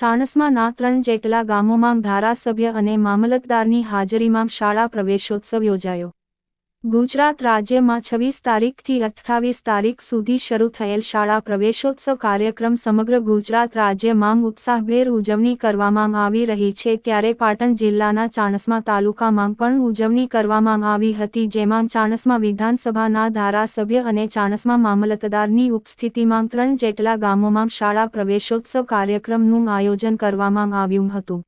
ચાણસ્માના ત્રણ જેટલા ગામોમાં ધારાસભ્ય અને મામલતદારની હાજરીમાં શાળા પ્રવેશોત્સવ યોજાયો. ગુજરાત રાજ્યમાં છવ્વીસ તારીખથી અઠ્ઠાવીસ તારીખ સુધી શરૂ થયેલ શાળા પ્રવેશોત્સવ કાર્યક્રમ સમગ્ર ગુજરાત રાજ્યમાં ઉત્સાહભેર ઉજવણી કરવામાં આવી રહી છે ત્યારે પાટણ જિલ્લાના ચાણસ્મા તાલુકામાં પણ ઉજવણી કરવામાં આવી હતી જેમાં ચાણસ્મા વિધાનસભાના ધારાસભ્ય અને ચાણસ્મા મામલતદારની ઉપસ્થિતિમાં ત્રણ જેટલા ગામોમાં શાળા પ્રવેશોત્સવ કાર્યક્રમનું આયોજન કરવામાં આવ્યું હતું.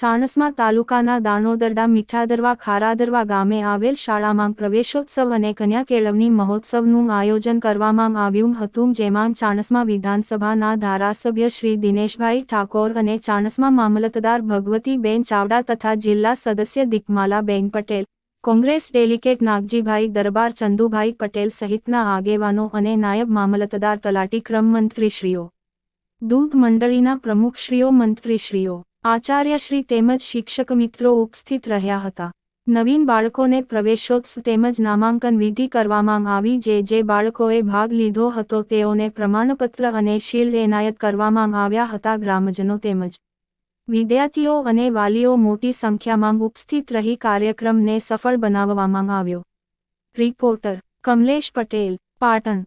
ચાણસ્મા તાલુકાના દાણોદરડા મીઠાદરવા ખારાદરવા ગામે આવેલ શાળામાં પ્રવેશોત્સવ અને કન્યા કેળવણી મહોત્સવનું આયોજન કરવામાં આવ્યું હતું, જેમાં ચાણસમા વિધાનસભાના ધારાસભ્ય શ્રી દિનેશભાઈ ઠાકોર અને ચાણસમાં મામલતદાર ભગવતીબેન ચાવડા તથા જિલ્લા સદસ્ય દીપમાલાબેન પટેલ, કોંગ્રેસ ડેલિકેટ નાગજીભાઈ દરબાર ચંદુભાઈ પટેલ સહિતના આગેવાનો અને નાયબ મામલતદાર તલાટી ક્રમ મંત્રીશ્રીઓ, દૂધ મંડળીના પ્રમુખશ્રીઓ મંત્રીશ્રીઓ આચાર્યશ્રી તેમજ શિક્ષક મિત્રો ઉપસ્થિત રહ્યા હતા. નવીન બાળકોને પ્રવેશોત્સવ તેમજ નામાંકન વિધિ કરવામાં આવી જે જે બાળકોએ ભાગ લીધો હતો તેઓને પ્રમાણપત્ર અને શીલ એનાયત કરવામાં આવ્યા હતા ગ્રામજનો તેમજ વિદ્યાર્થીઓ અને વાલીઓ મોટી સંખ્યામાં ઉપસ્થિત રહી કાર્યક્રમને સફળ બનાવવામાં આવ્યો. રિપોર્ટર કમલેશ પટેલ, પાટણ.